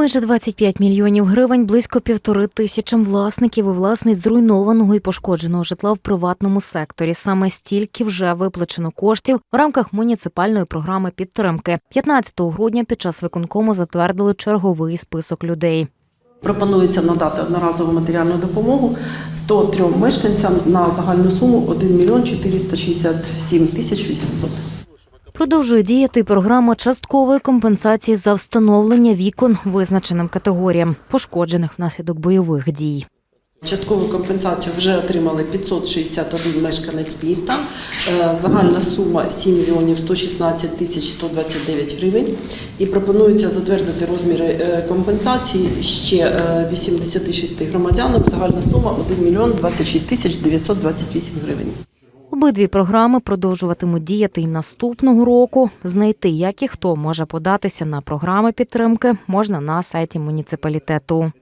Майже 25 мільйонів гривень, близько півтори тисячам власників і власниць зруйнованого і пошкодженого житла в приватному секторі. Саме стільки вже виплачено коштів в рамках муніципальної програми підтримки. 15 грудня під час виконкому затвердили черговий список людей. Пропонується надати одноразову матеріальну допомогу 103 мешканцям на загальну суму 1 мільйон 467 тисяч 800. Продовжує діяти програма часткової компенсації за встановлення вікон визначеним категоріям, пошкоджених внаслідок бойових дій. Часткову компенсацію вже отримали 561 мешканець міста. Е, Загальна сума 7 мільйонів 116 тисяч 129 гривень. І пропонується затвердити розміри е, компенсації ще е, 86 громадянам. Загальна сума 1 мільйон 26 тисяч 928 гривень. Обидві програми продовжуватимуть діяти й наступного року. Знайти, як і хто може податися на програми підтримки, можна на сайті муніципалітету.